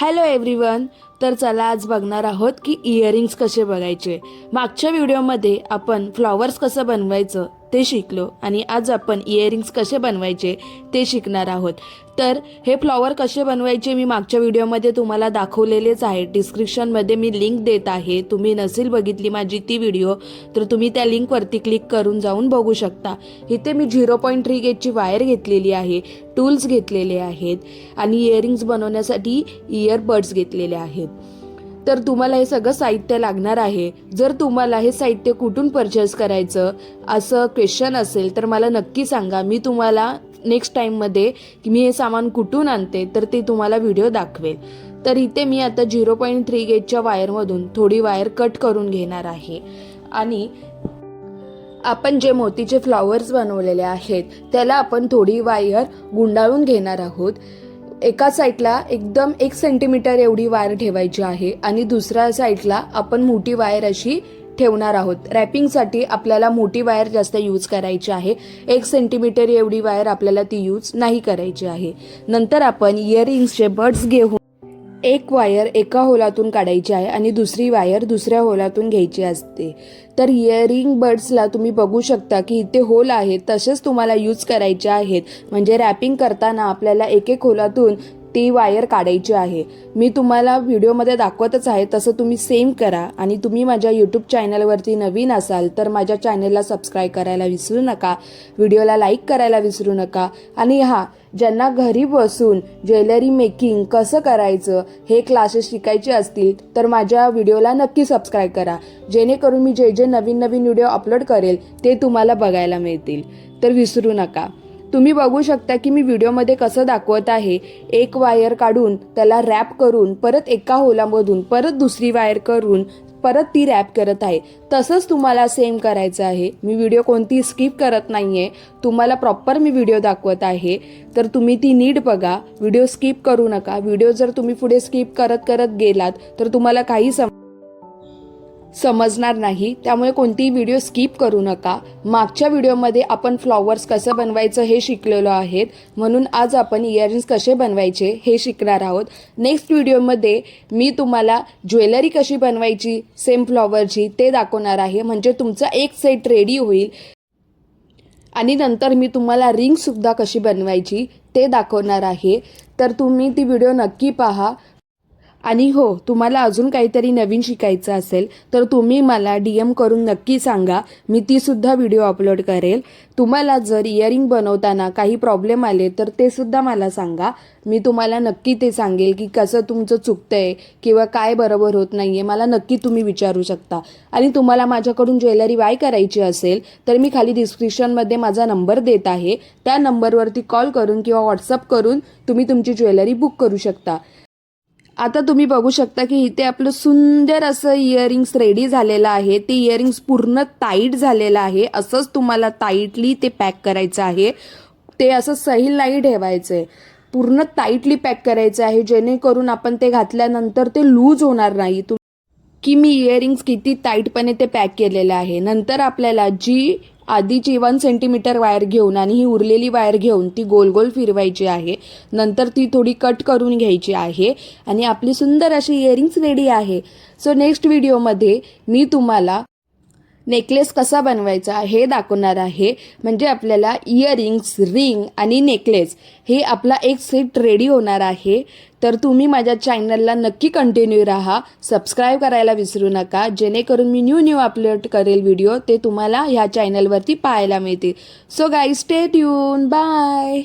Hello everyone तर चला आज बघणार आहोत की इयरिंग्स कसे बघायचे. मागच्या व्हिडिओमध्ये आपण फ्लॉवर्स कसं बनवायचं ते शिकलो आणि आज आपण इयरिंग्स कसे बनवायचे ते शिकणार आहोत. तर हे फ्लॉवर कसे बनवायचे मी मागच्या व्हिडिओमध्ये तुम्हाला दाखवलेलेच आहे. डिस्क्रिप्शनमध्ये मी लिंक देत आहे. तुम्ही नसेल बघितली माझी ती व्हिडिओ तर तुम्ही त्या लिंकवरती क्लिक करून जाऊन बघू शकता. इथे मी झिरो पॉईंट थ्री गेजची वायर घेतलेली आहे टूल्स घेतलेले आहेत आणि इयरिंग्स बनवण्यासाठी इयरबड्स घेतलेले आहेत. तर तुम्हाला हे सगळं साहित्य लागणार आहे. जर तुम्हाला हे साहित्य कुठून परचेस करायचं असं क्वेश्चन असेल तर मला नक्की सांगा. मी तुम्हाला नेक्स्ट टाईममध्ये मी हे सामान कुठून आणते तर ते तुम्हाला व्हिडिओ दाखवेल. तर इथे मी आता झिरो पॉईंट थ्री गेजच्या वायरमधून थोडी वायर कट करून घेणार आहे. आणि आपण जे मोतीचे फ्लॉवर्स बनवलेले आहेत त्याला आपण थोडी वायर गुंडाळून घेणार आहोत. एका साईडला एकदम एक सेंटीमीटर एवढी वायर ठेवायची आहे आणि दुसऱ्या साईडला आपण मोठी वायर अशी ठेवणार आहोत. रॅपिंगसाठी आपल्याला मोठी वायर जास्त यूज करायची आहे. एक सेंटीमीटर एवढी वायर आपल्याला ती यूज नाही करायची आहे. नंतर आपण इयरिंग्सचे बड्स घेऊन एक वायर एका होलातून काढायची आहे आणि दुसरी वायर दुसऱ्या होलातून घ्यायची असते. तर इयरिंग बड्सला तुम्ही बघू शकता की इथे होल आहेत तसेच तुम्हाला यूज करायचे आहेत. म्हणजे रॅपिंग करताना आपल्याला एक एक होलातून ती वायर काढायची आहे. मी तुम्हाला व्हिडिओमध्ये दाखवतच आहे तसं तुम्ही सेम करा. आणि तुम्ही माझ्या यूट्यूब चॅनलवरती नवीन असाल तर माझ्या चॅनलला सबस्क्राईब करायला विसरू नका. व्हिडिओला लाईक करायला विसरू नका. आणि हा ज्यांना घरी बसून ज्वेलरी मेकिंग कसं करायचं हे क्लासेस शिकायचे असतील तर माझ्या व्हिडिओला नक्की सबस्क्राईब करा. जेणेकरून मी जे जे नवीन नवीन व्हिडिओ अपलोड करेल ते तुम्हाला बघायला मिळतील. तर विसरू नका. तुम्ही बघू शकता की मी व्हिडिओमध्ये कसं दाखवत आहे. एक वायर काढून त्याला रॅप करून परत एका होलामधून परत दुसरी वायर करून परत ती रॅप करत आहे. तसंच तुम्हाला सेम करायचं आहे. मी व्हिडिओ कोणती स्किप करत नाही आहे तुम्हाला प्रॉपर मी व्हिडिओ दाखवत आहे. तर तुम्ही ती नीट बघा. व्हिडिओ स्किप करू नका. व्हिडिओ जर तुम्ही पुढे स्किप करत करत गेलात तर तुम्हाला काही सम समजणार नाही त्यामुळे कोणतीही व्हिडिओ स्किप करू नका. मागच्या व्हिडिओमध्ये आपण फ्लॉवर्स कसं बनवायचं हे शिकलेलो आहेत. म्हणून आज आपण इयरिंग्स कसे बनवायचे हे शिकणार आहोत. नेक्स्ट व्हिडिओमध्ये मी तुम्हाला ज्वेलरी कशी बनवायची सेम फ्लॉवरची ते दाखवणार आहे. म्हणजे तुमचा एक सेट रेडी होईल. आणि नंतर मी तुम्हाला रिंगसुद्धा कशी बनवायची ते दाखवणार आहे. तर तुम्ही ती व्हिडिओ नक्की पहा. आणि हो तुम्हाला अजून काहीतरी नवीन शिकायचं असेल तर तुम्ही मला डी एम करून नक्की सांगा. मी तीसुद्धा व्हिडिओ अपलोड करेल. तुम्हाला जर इयरिंग बनवताना काही प्रॉब्लेम आले तर ते सुद्धा मला सांगा. मी तुम्हाला नक्की ते सांगेल की कसं तुमचं चुकतं आहे किंवा काय बरोबर होत नाही आहे मला नक्की तुम्ही विचारू शकता. आणि तुम्हाला माझ्याकडून ज्वेलरी बाय करायची असेल तर मी खाली डिस्क्रिप्शनमध्ये माझा नंबर देत आहे. त्या नंबरवरती कॉल करून किंवा व्हॉट्सअप करून तुम्ही तुमची ज्वेलरी बुक करू शकता. आता तुम्ही बघू शकता की इथे आपलं सुंदर असं इयरिंग्स रेडी झालेलं आहे. ते इयरिंग्स पूर्ण टाईट झालेलं आहे. असंच तुम्हाला टाईटली ते पॅक करायचं आहे. ते असं सैल नाही ठेवायचं. आहे पूर्ण टाईटली पॅक करायचं आहे. जेणेकरून आपण ते घातल्यानंतर ते लूज होणार नाही. तुम की मी इयरिंग्स किती टाईटपणे ते पॅक केलेलं आहे. नंतर आपल्याला जी आधीची वन सेंटीमीटर वायर घेऊन आणि ही उरलेली वायर घेऊन ती गोल गोल फिरवायची आहे. नंतर ती थोडी कट करून घ्यायची आहे आणि आपली सुंदर अशी इयरिंग्स रेडी आहे. सो नेक्स्ट व्हिडिओमध्ये मी तुम्हाला नेकलेस कसा बनवायचा हे दाखवणार आहे. म्हणजे आपल्याला इयरिंग्स रिंग आणि नेकलेस हे आपला एक सेट रेडी होणार आहे. तर तुम्ही माझ्या चॅनलला नक्की कंटिन्यू राहा. सबस्क्राईब करायला विसरू नका. जेणेकरून मी न्यू न्यू अपलोड करेल व्हिडिओ ते तुम्हाला ह्या चॅनलवरती पाहायला मिळतील. सो गाई स्टे ट्यून बाय